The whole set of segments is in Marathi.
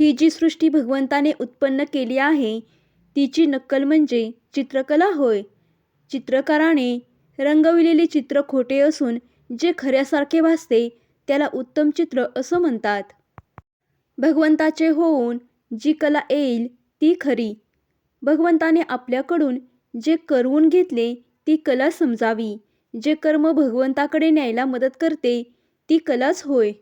ही जी सृष्टी भगवंताने उत्पन्न केली आहे तिची नक्कल म्हणजे चित्रकला होय. चित्रकाराने रंगविलेले चित्र खोटे असून जे खऱ्यासारखे भासते त्याला उत्तम चित्र असं म्हणतात. भगवंताचे होऊन जी कला येईल ती खरी. भगवंताने आपल्याकडून जे करवून घेतले ती कला समजावी. जे कर्म भगवंताकडे न्यायला मदत करते ती कलाच होय.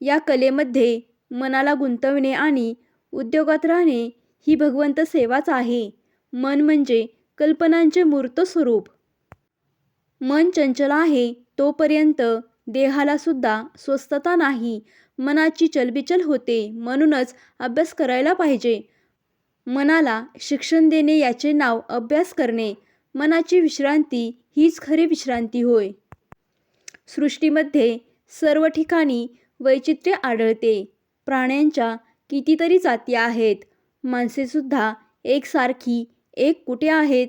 या कलेमध्ये मनाला गुंतवणे आणि उद्योगात राहणे ही भगवंत सेवाच आहे. मन म्हणजे कल्पनांचे मूर्त स्वरूप. मन चंचल आहे तोपर्यंत देहाला सुद्धा स्वस्थता नाही. मनाची चलबिचल होते म्हणूनच अभ्यास करायला पाहिजे. मनाला शिक्षण देणे याचे नाव अभ्यास करणे. मनाची विश्रांती हीच खरी विश्रांती होय. सृष्टीमध्ये सर्व ठिकाणी वैचित्र्य आढळते. प्राण्यांच्या कितीतरी जाती आहेत. माणसेसुद्धा एकसारखी एक कुठे आहेत?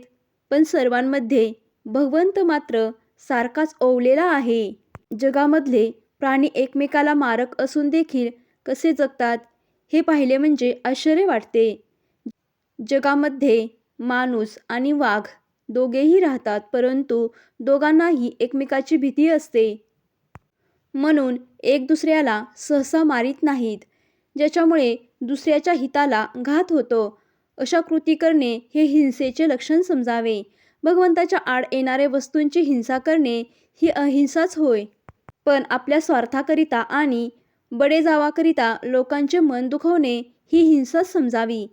पण सर्वांमध्ये भगवंत मात्र सारखाच ओवलेला आहे. जगामधले प्राणी एकमेकाला मारक असून देखील कसे जगतात हे पाहिले म्हणजे आश्चर्य वाटते. जगामध्ये माणूस आणि वाघ दोघेही राहतात परंतु दोघांनाही एकमेकाची भीती असते. म्हणून एक दुसऱ्याला सहसा मारीत नाहीत ज्याच्यामुळे दुसऱ्याच्या हिताला घात होतो. अशा कृती करणे हे हिंसेचे लक्षण समजावे. भगवंताच्या आड येणाऱ्या वस्तूंची हिंसा करणे ही अहिंसाच होय. पण आपल्या स्वार्थाकरिता आणि बडेजावाकरिता लोकांचे मन दुखवणे ही हिंसाच समजावी.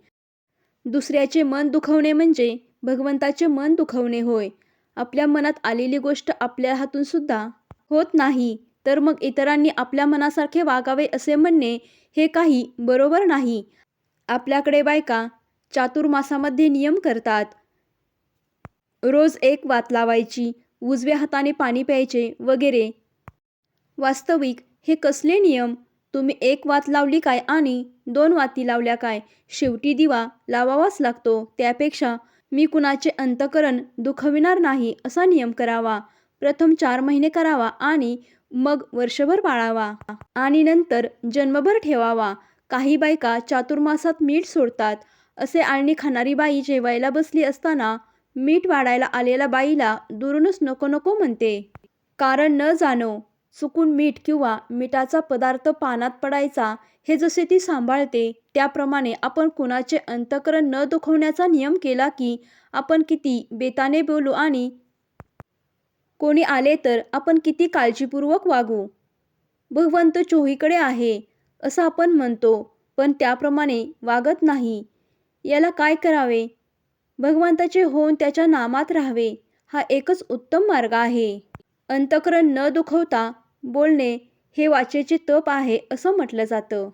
दुसऱ्याचे मन दुखवणे म्हणजे भगवंताचे मन दुखवणे होय. आपल्या मनात आलेली गोष्ट आपल्या हातून सुद्धा होत नाही. तर मग इतरांनी आपल्या मनासारखे वागावे असे म्हणणे हे काही बरोबर नाही. आपल्याकडे बायका चातुर्मासामध्ये नियम करतात. रोज एक वात लावायची उजव्या हाताने पाणी प्यायचे वगैरे. वास्तविक हे कसले नियम? तुम्ही एक वात लावली काय आणि दोन वाती लावल्या काय? शेवटी दिवा लावावाच लागतो. त्यापेक्षा मी कुणाचे अंतकरण दुखविणार नाही असा नियम करावा. प्रथम चार महिने करावा आणि मग वर्षभर पाळावा आणि नंतर जन्मभर ठेवावा. काही बायका चातुर्मासात मीठ सोडतात. असे आळणी खाणारी बाई जेवायला बसली असताना मीठ वाढायला आलेल्या बाईला दुरूनच नको नको म्हणते. कारण न जाणो चुकून मीठ किंवा मिठाचा पदार्थ पानात पडायचा हे जसे ती सांभाळते त्याप्रमाणे आपण कुणाचे अंतकरण न दुखवण्याचा नियम केला की आपण किती बेताने बोलू आणि कोणी आले तर आपण किती काळजीपूर्वक वागू? भगवंत चोहीकडे आहे असं आपण म्हणतो पण त्याप्रमाणे वागत नाही. याला काय करावे? भगवंताचे होऊन त्याच्या नामात राहावे हा एकच उत्तम मार्ग आहे. अंतकरण न दुखवता बोलणे हे वाचेचे तप आहे असं म्हटलं जातं.